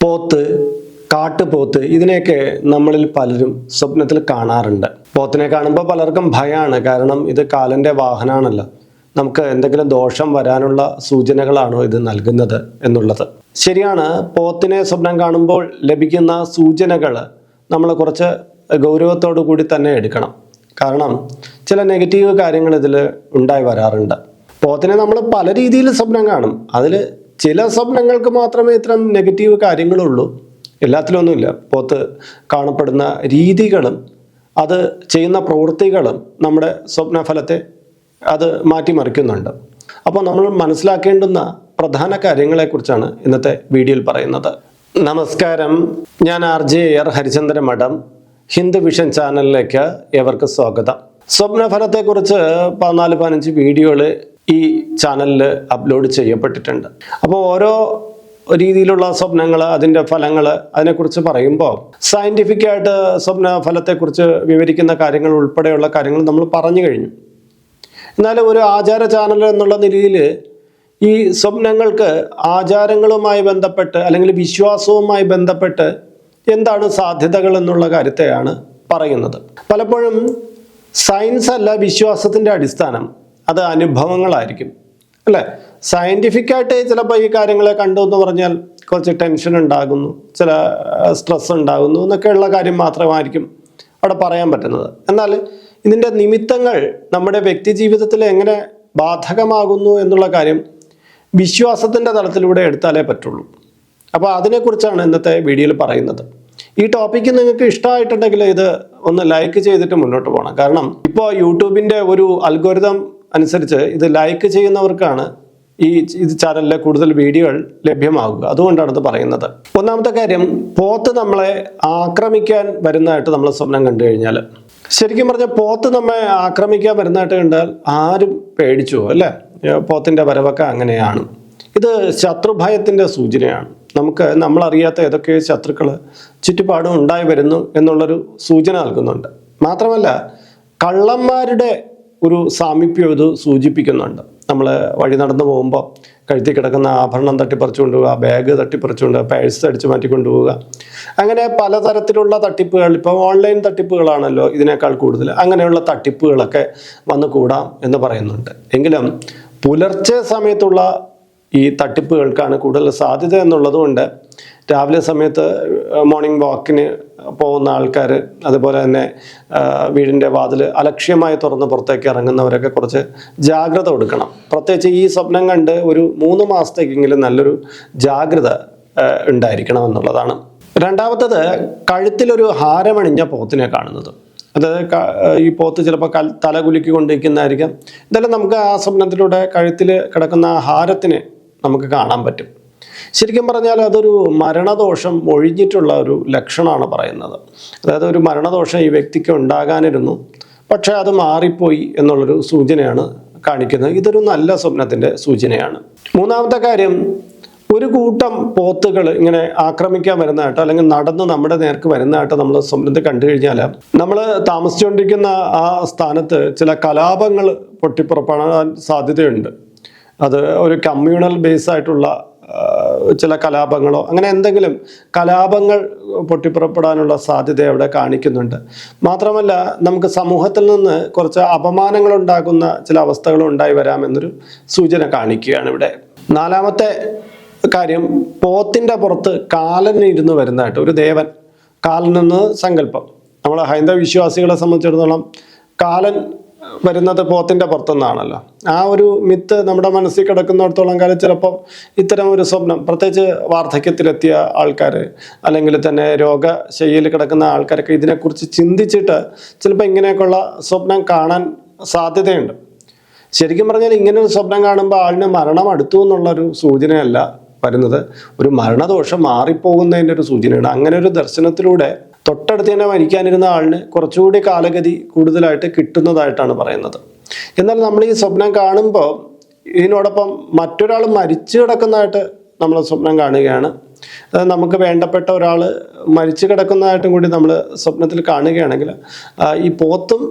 പോത്ത് കാട്ടുപോത്ത് ഇതിനെയൊക്കെ നമ്മളിൽ പലരും സ്വപ്നത്തിൽ കാണാറുണ്ട്. പോത്തിനെ കാണുമ്പോൾ പലർക്കും ഭയമാണ്. കാരണം ഇത് കാലന്റെ വാഹനമാണല്ലോ. നമുക്ക് എന്തെങ്കിലും ദോഷം വരാനുള്ള സൂചനകളാണോ ഇത് നൽകുന്നത് എന്നുള്ളത്. ശരിയാണ് പോത്തിനെ സ്വപ്നം കാണുമ്പോൾ ലഭിക്കുന്ന സൂചനകൾ നമ്മൾ കുറച്ച് ഗൗരവത്തോടു കൂടി തന്നെ എടുക്കണം. കാരണം ചില നെഗറ്റീവ് കാര്യങ്ങൾ ഇതിൽ ഉണ്ടായി വരാറുണ്ട്. പോത്തിനെ നമ്മൾ പല രീതിയിൽ സ്വപ്നം കാണും. അതിൽ ചില സ്വപ്നങ്ങൾക്ക് മാത്രമേ ഇത്തരം നെഗറ്റീവ് കാര്യങ്ങളുള്ളൂ. എല്ലാത്തിലൊന്നുമില്ല. പോത്ത് കാണപ്പെടുന്ന രീതികളും അത് ചെയ്യുന്ന പ്രവൃത്തികളും നമ്മുടെ സ്വപ്നഫലത്തെ അത് മാറ്റിമറിക്കുന്നുണ്ട്. അപ്പോൾ നമ്മൾ മനസ്സിലാക്കേണ്ടുന്ന പ്രധാന കാര്യങ്ങളെക്കുറിച്ചാണ് ഇന്നത്തെ വീഡിയോയിൽ പറയുന്നത്. നമസ്കാരം. ഞാൻ ആർ ജെ ആർ ഹരിചന്ദ്ര മഠം ഹിന്ദു വിഷൻ ചാനലിലേക്ക് ഏവർക്ക് സ്വാഗതം. സ്വപ്നഫലത്തെക്കുറിച്ച് പതിനാല് പതിനഞ്ച് വീഡിയോകൾ ഈ ചാനലിൽ അപ്ലോഡ് ചെയ്യപ്പെട്ടിട്ടുണ്ട്. അപ്പോൾ ഓരോ രീതിയിലുള്ള സ്വപ്നങ്ങൾ അതിന്റെ ഫലങ്ങൾ അതിനെക്കുറിച്ച് പറയുമ്പോൾ സയന്റിഫിക് ആയിട്ട് സ്വപ്ന ഫലത്തെക്കുറിച്ച് വിവരിക്കുന്ന കാര്യങ്ങൾ ഉൾപ്പെടെയുള്ള കാര്യങ്ങൾ നമ്മൾ പറഞ്ഞു കഴിഞ്ഞു. എന്നാൽ ഒരു ആചാര ചാനൽ എന്നുള്ള നിലയിൽ ഈ സ്വപ്നങ്ങൾക്ക് ആചാരങ്ങളുമായി ബന്ധപ്പെട്ട് അല്ലെങ്കിൽ വിശ്വാസവുമായി ബന്ധപ്പെട്ട് എന്താണ് സാധ്യതകൾ എന്നുള്ള കാര്യത്തെയാണ് പറയുന്നത്. പലപ്പോഴും സയൻസ് അല്ല വിശ്വാസത്തിന്റെ അടിസ്ഥാനം. അത് അനുഭവങ്ങളായിരിക്കും. അല്ലേ? സയന്റിഫിക് ആയിട്ട് ചിലപ്പോൾ ഈ കാര്യങ്ങളെ കണ്ടു എന്ന് പറഞ്ഞാൽ കുറച്ച് ടെൻഷൻ ഉണ്ടാകുന്നു ചില സ്ട്രെസ് ഉണ്ടാകുന്നു എന്നൊക്കെയുള്ള കാര്യം മാത്രമായിരിക്കും അവിടെ പറയാൻ പറ്റുന്നത്. എന്നാൽ ഇതിന്റെ നിമിത്തങ്ങൾ നമ്മുടെ വ്യക്തി ജീവിതത്തിൽ എങ്ങനെ ബാധകമാകുന്നു എന്നുള്ള കാര്യം വിശ്വാസത്തിന്റെ തലത്തിലൂടെ എടുത്താലേ പറ്റുള്ളൂ. അപ്പോൾ അതിനെക്കുറിച്ചാണ് ഇന്നത്തെ വീഡിയോയിൽ പറയുന്നത്. ഈ ടോപ്പിക്ക് നിങ്ങൾക്ക് ഇഷ്ടമായിട്ടുണ്ടെങ്കിൽ ഇത് ഒന്ന് ലൈക്ക് ചെയ്തിട്ട് മുന്നോട്ട് പോകണം. കാരണം ഇപ്പോൾ യൂട്യൂബിന്റെ ഒരു അൽഗോരിതം അനുസരിച്ച് ഇത് ലൈക്ക് ചെയ്യുന്നവർക്കാണ് ഈ ഇത് ചാനലിലെ കൂടുതൽ വീഡിയോകൾ ലഭ്യമാകുക. അതുകൊണ്ടാണ് ഇത് പറയുന്നത്. ഒന്നാമത്തെ കാര്യം പോത്ത് നമ്മളെ ആക്രമിക്കാൻ വരുന്നതായിട്ട് നമ്മൾ സ്വപ്നം കണ്ടു കഴിഞ്ഞാൽ ശരിക്കും പറഞ്ഞാൽ പോത്ത് നമ്മെ ആക്രമിക്കാൻ വരുന്നതായിട്ട് കണ്ടാൽ ആരും പേടിച്ചു അല്ലേ? പോത്തിന്റെ വരവൊക്കെ അങ്ങനെയാണ്. ഇത് ശത്രുഭയത്തിന്റെ സൂചനയാണ്. നമുക്ക് നമ്മളറിയാത്ത ഏതൊക്കെ ശത്രുക്കൾ ചുറ്റുപാടും ഉണ്ടായി വരുന്നു എന്നുള്ളൊരു സൂചന നൽകുന്നുണ്ട്. മാത്രമല്ല കള്ളന്മാരുടെ ഒരു സാമീപ്യം ഇത് സൂചിപ്പിക്കുന്നുണ്ട്. നമ്മൾ വഴി നടന്നു പോകുമ്പോൾ കഴുത്തി കിടക്കുന്ന ആഭരണം തട്ടിപ്പറിച്ചു കൊണ്ടുപോവുക ബാഗ് തട്ടിപ്പറിച്ചു കൊണ്ടുപോവുക പേഴ്സ് അടിച്ചു മാറ്റി കൊണ്ടുപോവുക അങ്ങനെ പലതരത്തിലുള്ള തട്ടിപ്പുകൾ ഇപ്പോൾ ഓൺലൈൻ തട്ടിപ്പുകളാണല്ലോ ഇതിനേക്കാൾ കൂടുതൽ അങ്ങനെയുള്ള തട്ടിപ്പുകളൊക്കെ വന്നു കൂടാം എന്ന് പറയുന്നുണ്ട്. എങ്കിലും പുലർച്ചെ സമയത്തുള്ള ഈ തട്ടിപ്പുകൾക്കാണ് കൂടുതൽ സാധ്യത എന്നുള്ളതുകൊണ്ട് രാവിലെ സമയത്ത് മോർണിംഗ് വാക്കിന് പോകുന്ന ആൾക്കാർ അതുപോലെ തന്നെ വീടിന്റെ വാതിൽ അലക്ഷ്യമായി തുറന്ന് പുറത്തേക്ക് ഇറങ്ങുന്നവരൊക്കെ കുറച്ച് ജാഗ്രത കൊടുക്കണം. പ്രത്യേകിച്ച് ഈ സ്വപ്നം കണ്ട് ഒരു മൂന്ന് മാസത്തേക്കെങ്കിലും നല്ലൊരു ജാഗ്രത ഉണ്ടായിരിക്കണം എന്നുള്ളതാണ് രണ്ടാമത്തത് കഴുത്തിലൊരു ഹാരമണിഞ്ഞ പോത്തിനെ കാണുന്നത്. അതായത് ഈ പോത്ത് ചിലപ്പോൾ കൽ തല കുലുക്കി കൊണ്ടിരിക്കുന്നതായിരിക്കാം എന്തായാലും നമുക്ക് ആ സ്വപ്നത്തിലൂടെ കഴുത്തിൽ കിടക്കുന്ന ആ ഹാരത്തിനെ നമുക്ക് കാണാൻ പറ്റും. ശരിക്കും പറഞ്ഞാൽ അതൊരു മരണദോഷം ഒഴിഞ്ഞിട്ടുള്ള ഒരു ലക്ഷണമാണ് പറയുന്നത്. അതായത് ഒരു മരണദോഷം ഈ വ്യക്തിക്ക് ഉണ്ടാകാനിരുന്നു പക്ഷേ അത് മാറിപ്പോയി എന്നുള്ളൊരു സൂചനയാണ് കാണിക്കുന്നത്. ഇതൊരു നല്ല സ്വപ്നത്തിന്റെ സൂചനയാണ്. മൂന്നാമത്തെ കാര്യം ഒരു കൂട്ടം പോത്തുകൾ ഇങ്ങനെ ആക്രമിക്കാൻ വരുന്നതായിട്ട് അല്ലെങ്കിൽ നടന്ന് നമ്മുടെ നേർക്ക് വരുന്നതായിട്ട് നമ്മൾ സ്വപ്നത്തിൽ കണ്ടു കഴിഞ്ഞാൽ നമ്മൾ താമസിച്ചുകൊണ്ടിരിക്കുന്ന ആ സ്ഥാനത്ത് ചില കലാപങ്ങൾ പൊട്ടിപ്പുറപ്പെടാൻ സാധ്യതയുണ്ട്. അത് ഒരു കമ്മ്യൂണൽ ബേസ് ആയിട്ടുള്ള ചില കലാപങ്ങളോ അങ്ങനെ എന്തെങ്കിലും കലാപങ്ങൾ പൊട്ടിപ്പുറപ്പെടാനുള്ള സാധ്യത അവിടെ കാണിക്കുന്നുണ്ട്. മാത്രമല്ല നമുക്ക് സമൂഹത്തിൽ നിന്ന് കുറച്ച് അപമാനങ്ങൾ ഉണ്ടാകുന്ന ചില അവസ്ഥകളും ഉണ്ടായി വരാമെന്നൊരു സൂചന കാണിക്കുകയാണ് ഇവിടെ. നാലാമത്തെ കാര്യം പോത്തിന്റെ പുറത്ത് കാലൻ ഇരുന്ന് വരുന്നതായിട്ട് ഒരു ദേവൻ കാലൻ എന്ന് സങ്കല്പം. നമ്മളെ ഹൈന്ദവ വിശ്വാസികളെ സംബന്ധിച്ചിടത്തോളം കാലൻ വരുന്നത് പോത്തിന്റെ പുറത്തുനിന്നാണല്ലോ. ആ ഒരു മിത്ത് നമ്മുടെ മനസ്സിൽ കിടക്കുന്നിടത്തോളം കാലം ചിലപ്പോൾ ഇത്തരം ഒരു സ്വപ്നം പ്രത്യേകിച്ച് വാർദ്ധക്യത്തിലെത്തിയ ആൾക്കാർ അല്ലെങ്കിൽ തന്നെ രോഗശയ്യയിൽ കിടക്കുന്ന ആൾക്കാരൊക്കെ ഇതിനെക്കുറിച്ച് ചിന്തിച്ചിട്ട് ചിലപ്പോൾ ഇങ്ങനെയൊക്കെയുള്ള സ്വപ്നം കാണാൻ സാധ്യതയുണ്ട്. ശരിക്കും പറഞ്ഞാൽ ഇങ്ങനെ ഒരു സ്വപ്നം കാണുമ്പോൾ ആളിന് മരണം അടുത്തു എന്നുള്ളൊരു സൂചനയല്ല വരുന്നത്. ഒരു മരണദോഷം മാറിപ്പോകുന്നതിന്റെ ഒരു സൂചനയാണ്. അങ്ങനെ ഒരു ദർശനത്തിലൂടെ തൊട്ടടുത്ത് തന്നെ മരിക്കാനിരുന്ന ആളിന് കുറച്ചുകൂടി കാലഗതി കൂടുതലായിട്ട് കിട്ടുന്നതായിട്ടാണ് പറയുന്നത്. എന്നാൽ നമ്മൾ ഈ സ്വപ്നം കാണുമ്പോൾ ഇതിനോടൊപ്പം മറ്റൊരാൾ മരിച്ചു കിടക്കുന്നതായിട്ട് നമ്മൾ സ്വപ്നം കാണുകയാണ്. നമുക്ക് വേണ്ടപ്പെട്ട ഒരാൾ മരിച്ചു കിടക്കുന്നതായിട്ടും കൂടി നമ്മൾ സ്വപ്നത്തിൽ കാണുകയാണെങ്കിൽ ഈ പോത്തും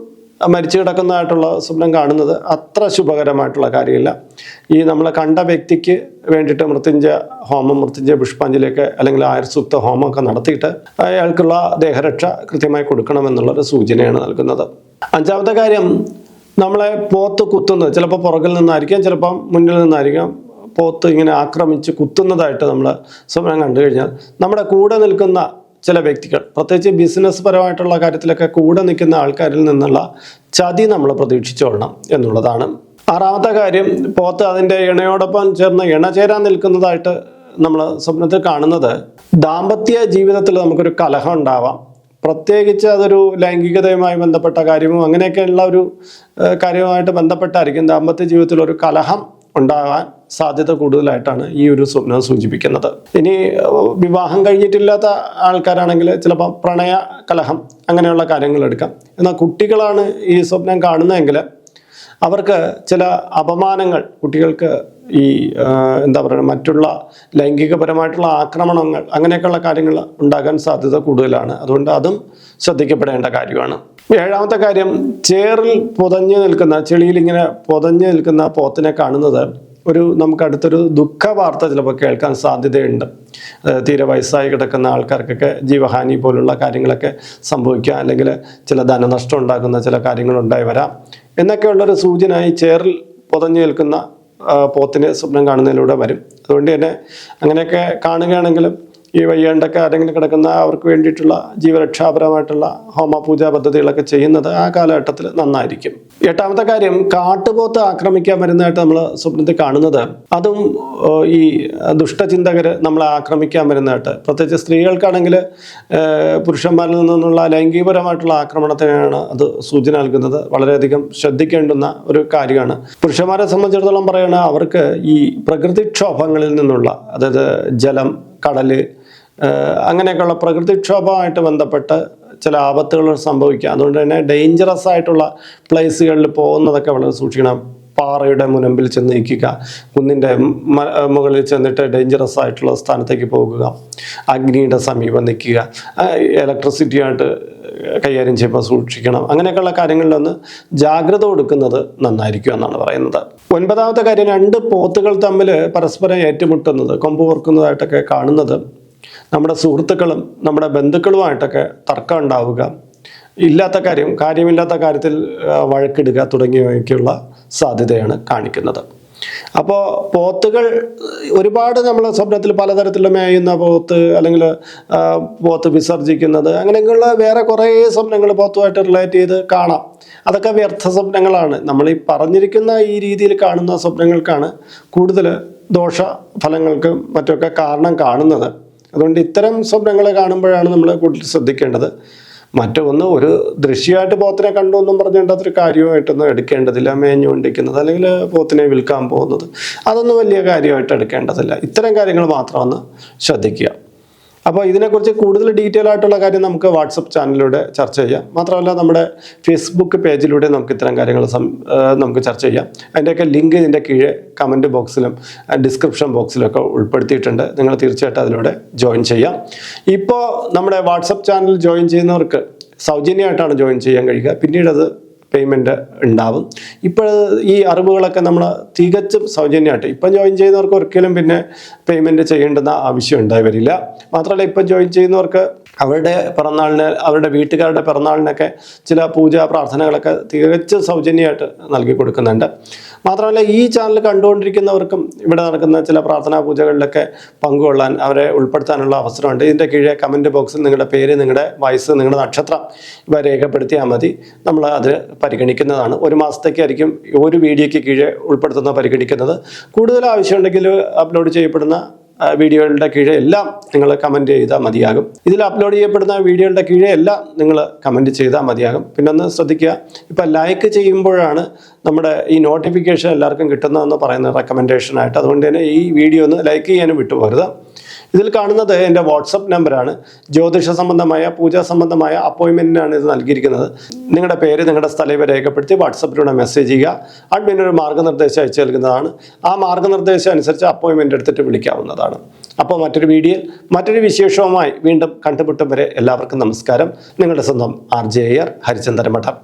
മരിച്ചു കിടക്കുന്നതായിട്ടുള്ള സ്വപ്നം കാണുന്നത് അത്ര ശുഭകരമായിട്ടുള്ള കാര്യമില്ല. ഈ നമ്മൾ കണ്ട വ്യക്തിക്ക് വേണ്ടിയിട്ട് മൃത്യുഞ്ജയ ഹോമം മൃത്യുഞ്ജയ പുഷ്പാഞ്ജലിയൊക്കെ അല്ലെങ്കിൽ ആയുർസൂക്ത ഹോമമൊക്കെ നടത്തിയിട്ട് അയാൾക്കുള്ള ദേഹരക്ഷ കൃത്യമായി കൊടുക്കണമെന്നുള്ളൊരു സൂചനയാണ് നൽകുന്നത്. അഞ്ചാമത്തെ കാര്യം നമ്മളെ പോത്ത് കുത്തുന്നത്. ചിലപ്പോൾ പുറകിൽ നിന്നായിരിക്കാം ചിലപ്പം മുന്നിൽ നിന്നായിരിക്കാം പോത്ത് ഇങ്ങനെ ആക്രമിച്ച് കുത്തുന്നതായിട്ട് നമ്മൾ സ്വപ്നം കണ്ടു കഴിഞ്ഞാൽ നമ്മുടെ കൂടെ നിൽക്കുന്ന ചില വ്യക്തികൾ. പ്രത്യേകിച്ച് ബിസിനസ് പരമായിട്ടുള്ള കാര്യത്തിലൊക്കെ കൂടെ നിൽക്കുന്ന ആൾക്കാരിൽ നിന്നുള്ള ചതി നമ്മൾ പ്രതീക്ഷിച്ചോളണം എന്നുള്ളതാണ്. ആറാമത്തെ കാര്യം പോത്ത് അതിന്റെ ഇണയോടൊപ്പം ചേർന്ന് ഇണ ചേരാൻ നിൽക്കുന്നതായിട്ട് നമ്മൾ സ്വപ്നത്തിൽ കാണുന്നത് ദാമ്പത്യ ജീവിതത്തിൽ നമുക്കൊരു കലഹം ഉണ്ടാവാം. പ്രത്യേകിച്ച് അതൊരു ലൈംഗികതയുമായി ബന്ധപ്പെട്ട കാര്യമോ അങ്ങനെയൊക്കെയുള്ള ഒരു കാര്യവുമായിട്ട് ബന്ധപ്പെട്ടായിരിക്കും ദാമ്പത്യ ജീവിതത്തിൽ ഒരു കലഹം ഉണ്ടാകാൻ സാധ്യത കൂടുതലായിട്ടാണ് ഈ ഒരു സ്വപ്നം സൂചിപ്പിക്കുന്നത്. ഇനി വിവാഹം കഴിഞ്ഞിട്ടില്ലാത്ത ആൾക്കാരാണെങ്കിൽ ചിലപ്പോൾ പ്രണയ കലഹം അങ്ങനെയുള്ള കാര്യങ്ങൾ എടുക്കാം. എന്നാൽ കുട്ടികളാണ് ഈ സ്വപ്നം കാണുന്നതെങ്കിൽ അവർക്ക് ചില അപമാനങ്ങൾ കുട്ടികൾക്ക് ഈ എന്താ പറയുക മറ്റുള്ള ലൈംഗികപരമായിട്ടുള്ള ആക്രമണങ്ങൾ അങ്ങനെയൊക്കെയുള്ള കാര്യങ്ങൾ ഉണ്ടാകാൻ സാധ്യത കൂടുതലാണ്. അതുകൊണ്ട് അതും ശ്രദ്ധിക്കപ്പെടേണ്ട കാര്യമാണ്. ഏഴാമത്തെ കാര്യം ചേറിൽ പുതഞ്ഞു നിൽക്കുന്ന ചെളിയിൽ ഇങ്ങനെ പുതഞ്ഞു നിൽക്കുന്ന പോത്തിനെ കാണുന്നത് ഒരു നമുക്ക് അടുത്തൊരു ദുഃഖ വാർത്ത ചിലപ്പോൾ കേൾക്കാൻ സാധ്യതയുണ്ട്. തീരെ വയസ്സായി കിടക്കുന്ന ആൾക്കാർക്കൊക്കെ ജീവഹാനി പോലുള്ള കാര്യങ്ങളൊക്കെ സംഭവിക്കുക അല്ലെങ്കിൽ ചില ധനനഷ്ടം ഉണ്ടാക്കുന്ന ചില കാര്യങ്ങൾ ഉണ്ടായി വരാം. എന്നൊക്കെയുള്ളൊരു സൂചന ഈ ചേറിൽ പുതഞ്ഞു നിൽക്കുന്ന പോത്തിനെ സ്വപ്നം കാണുന്നതിലൂടെ വരും. അതുകൊണ്ട് തന്നെ അങ്ങനെയൊക്കെ കാണുകയാണെങ്കിലും ഈ വയ്യാണ്ടൊക്കെ ആരെങ്കിലും കിടക്കുന്ന അവർക്ക് വേണ്ടിയിട്ടുള്ള ജീവരക്ഷാപരമായിട്ടുള്ള ഹോമ പൂജാ പദ്ധതികളൊക്കെ ചെയ്യുന്നത് ആ കാലഘട്ടത്തിൽ നന്നായിരിക്കും. എട്ടാമത്തെ കാര്യം കാട്ടുപോത്ത് ആക്രമിക്കാൻ വരുന്നതായിട്ട് നമ്മൾ സ്വപ്നത്തിൽ കാണുന്നത്. അതും ഈ ദുഷ്ടചിന്തകർ നമ്മളെ ആക്രമിക്കാൻ വരുന്നതായിട്ട്. പ്രത്യേകിച്ച് സ്ത്രീകൾക്കാണെങ്കിൽ പുരുഷന്മാരിൽ നിന്നുള്ള ലൈംഗികപരമായിട്ടുള്ള ആക്രമണത്തിനാണ് അത് സൂചന നൽകുന്നത്. വളരെയധികം ശ്രദ്ധിക്കേണ്ടുന്ന ഒരു കാര്യമാണ്. പുരുഷന്മാരെ സംബന്ധിച്ചിടത്തോളം പറയുകയാണ് അവർക്ക് ഈ പ്രകൃതിക്ഷോഭങ്ങളിൽ നിന്നുള്ള അതായത് ജലം കടൽ അങ്ങനെയൊക്കെയുള്ള പ്രകൃതിക്ഷോഭമായിട്ട് ബന്ധപ്പെട്ട് ചില ആപത്തുകൾ സംഭവിക്കുക അതുകൊണ്ട് തന്നെ ഡേഞ്ചറസ് ആയിട്ടുള്ള പ്ലേസുകളിൽ പോകുന്നതൊക്കെ വളരെ സൂക്ഷിക്കണം. പാറയുടെ മുനമ്പിൽ ചെന്ന് നിൽക്കുക. കുന്നിന്റെ മുകളിൽ ചെന്നിട്ട് ഡേഞ്ചറസ് ആയിട്ടുള്ള സ്ഥാനത്തേക്ക് പോകുക. അഗ്നിയുടെ സമീപം നിൽക്കുക. ഇലക്ട്രിസിറ്റിയായിട്ട് കൈകാര്യം ചെയ്യുമ്പോൾ സൂക്ഷിക്കണം. അങ്ങനെയൊക്കെയുള്ള കാര്യങ്ങളിലൊന്ന് ജാഗ്രത കൊടുക്കുന്നത് നന്നായിരിക്കും എന്നാണ് പറയുന്നത്. ഒൻപതാമത്തെ കാര്യം രണ്ട് പോത്തുകൾ തമ്മിൽ പരസ്പരം ഏറ്റുമുട്ടുന്നത് കൊമ്പ് കോർക്കുന്നതായിട്ടൊക്കെ കാണുന്നത് നമ്മുടെ സുഹൃത്തുക്കളും നമ്മുടെ ബന്ധുക്കളുമായിട്ടൊക്കെ തർക്കം ഉണ്ടാവുക ഇല്ലാത്ത കാര്യം കാര്യമില്ലാത്ത കാര്യത്തിൽ വഴക്കിടുക തുടങ്ങിയവയ്ക്കുള്ള സാധ്യതയാണ് കാണിക്കുന്നത്. അപ്പോൾ പോത്തുകൾ ഒരുപാട് നമ്മൾ സ്വപ്നത്തിൽ പലതരത്തിലുള്ള മേയുന്ന പോത്ത് അല്ലെങ്കിൽ പോത്ത് വിസർജിക്കുന്നത് അങ്ങനെയൊക്കെയുള്ള വേറെ കുറേ സ്വപ്നങ്ങൾ പോത്തുമായിട്ട് റിലേറ്റ് ചെയ്ത് കാണാം. അതൊക്കെ വ്യർത്ഥ സ്വപ്നങ്ങളാണ്. നമ്മൾ ഈ പറഞ്ഞിരിക്കുന്ന ഈ രീതിയിൽ കാണുന്ന സ്വപ്നങ്ങൾക്കാണ് കൂടുതൽ ദോഷ ഫലങ്ങൾക്ക് മറ്റൊക്കെ കാരണം കാണുന്നത്. അതുകൊണ്ട് ഇത്തരം സ്വപ്നങ്ങളെ കാണുമ്പോഴാണ് നമ്മൾ കൂടുതൽ ശ്രദ്ധിക്കേണ്ടത്. മറ്റൊന്ന് ഒരു ദൃശ്യമായിട്ട് പോത്തിനെ കണ്ടു എന്നും പറഞ്ഞുകൊണ്ട് അതൊരു കാര്യമായിട്ടൊന്നും എടുക്കേണ്ടതില്ല. മേഞ്ഞു കൊണ്ടിരിക്കുന്നത് അല്ലെങ്കിൽ പോത്തിനെ വിൽക്കാൻ പോകുന്നത്. അതൊന്നും വലിയ കാര്യമായിട്ട് എടുക്കേണ്ടതില്ല. ഇത്തരം കാര്യങ്ങൾ മാത്രമൊന്ന് ശ്രദ്ധിക്കുക. അപ്പോൾ ഇതിനെക്കുറിച്ച് കൂടുതൽ ഡീറ്റെയിൽ ആയിട്ടുള്ള കാര്യം നമുക്ക് വാട്സപ്പ് ചാനലിലൂടെ ചർച്ച ചെയ്യാം. മാത്രമല്ല നമ്മുടെ ഫേസ്ബുക്ക് പേജിലൂടെ നമുക്ക് ഇത്തരം കാര്യങ്ങൾ നമുക്ക് ചർച്ച ചെയ്യാം. അതിന്റെയൊക്കെ ലിങ്ക് ഇതിന്റെ കീഴെ കമന്റ് ബോക്സിലും ഡിസ്ക്രിപ്ഷൻ ബോക്സിലും ഒക്കെ ഉൾപ്പെടുത്തിയിട്ടുണ്ട്. നിങ്ങൾ തീർച്ചയായിട്ടും അതിലൂടെ ജോയിൻ ചെയ്യാം. ഇപ്പോൾ നമ്മുടെ വാട്സപ്പ് ചാനൽ ജോയിൻ ചെയ്യുന്നവർക്ക് സൗജന്യമായിട്ടാണ് ജോയിൻ ചെയ്യാൻ കഴിയുക. പിന്നീട് അത് പേയ്മെന്റ് ഉണ്ടാവും. ഇപ്പോൾ ഈ അറിവുകളൊക്കെ നമ്മൾ തികച്ചും സൗജന്യമായിട്ട് ഇപ്പം ജോയിൻ ചെയ്യുന്നവർക്ക് ഒരിക്കലും പിന്നെ പേയ്മെന്റ് ചെയ്യേണ്ടുന്ന ആവശ്യം ഉണ്ടായി വരില്ല. മാത്രമല്ല ഇപ്പം ജോയിൻ ചെയ്യുന്നവർക്ക് അവരുടെ പിറന്നാളിന് അവരുടെ വീട്ടുകാരുടെ പിറന്നാളിനൊക്കെ ചില പൂജാ പ്രാർത്ഥനകളൊക്കെ തികച്ചും സൗജന്യമായിട്ട് നൽകി കൊടുക്കുന്നുണ്ട്. മാത്രമല്ല ഈ ചാനൽ കണ്ടുകൊണ്ടിരിക്കുന്നവർക്കും ഇവിടെ നടക്കുന്ന ചില പ്രാർത്ഥനാ പൂജകളിലൊക്കെ പങ്കുകൊള്ളാൻ അവരെ ഉൾപ്പെടുത്താനുള്ള അവസരമുണ്ട്. ഇതിന്റെ കീഴെ കമന്റ് ബോക്സിൽ നിങ്ങളുടെ പേര് നിങ്ങളുടെ വയസ്സ് നിങ്ങളുടെ നക്ഷത്രം ഇവ രേഖപ്പെടുത്തിയാൽ മതി. നമ്മൾ അത് പരിഗണിക്കുന്നതാണ്. ഒരു മാസത്തേക്കായിരിക്കും ഒരു വീഡിയോയ്ക്ക് കീഴെ ഉൾപ്പെടുത്തുന്ന പരിഗണിക്കുന്നത്. കൂടുതൽ ആവശ്യമുണ്ടെങ്കിൽ അപ്ലോഡ് ചെയ്യപ്പെടുന്ന വീഡിയോകളുടെ കീഴെ എല്ലാം നിങ്ങൾ കമന്റ് ചെയ്താൽ മതിയാകും. ഇതിൽ അപ്ലോഡ് ചെയ്യപ്പെടുന്ന വീഡിയോകളുടെ കീഴെ എല്ലാം നിങ്ങൾ കമന്റ് ചെയ്താൽ മതിയാകും. പിന്നെ ഒന്ന് ശ്രദ്ധിക്കുക ഇപ്പം ലൈക്ക് ചെയ്യുമ്പോഴാണ് നമ്മുടെ ഈ നോട്ടിഫിക്കേഷൻ എല്ലാവർക്കും കിട്ടുന്നതെന്ന് പറയുന്നത് റെക്കമെൻഡേഷനായിട്ട് അതുകൊണ്ട് തന്നെ ഈ വീഡിയോ ഒന്ന് ലൈക്ക് ചെയ്യാനും വിട്ടുപോകരുത്. ഇതിൽ കാണുന്നത് എന്റെ വാട്സപ്പ് നമ്പറാണ്. ജ്യോതിഷ സംബന്ധമായ പൂജാ സംബന്ധമായ അപ്പോയിൻമെന്റിനാണ് ഇത് നൽകിയിരിക്കുന്നത്. നിങ്ങളുടെ പേര് നിങ്ങളുടെ സ്ഥലം രേഖപ്പെടുത്തി വാട്സപ്പിലൂടെ മെസ്സേജ് ചെയ്യുക. അഡ്മിൻ ഒരു മാർഗനിർദ്ദേശം അയച്ചു നൽകുന്നതാണ്. ആ മാർഗനിർദ്ദേശം അനുസരിച്ച് അപ്പോയിൻമെന്റ് എടുത്തിട്ട് വിളിക്കാവുന്നതാണ്. അപ്പോൾ മറ്റൊരു വീഡിയോ മറ്റൊരു വിശേഷവുമായി വീണ്ടും കണ്ടുമുട്ടും വരെ എല്ലാവർക്കും നമസ്കാരം. നിങ്ങളുടെ സ്വന്തം ആർ ജെ അയ്യർ ഹരിചന്ദ്രൻ മഠം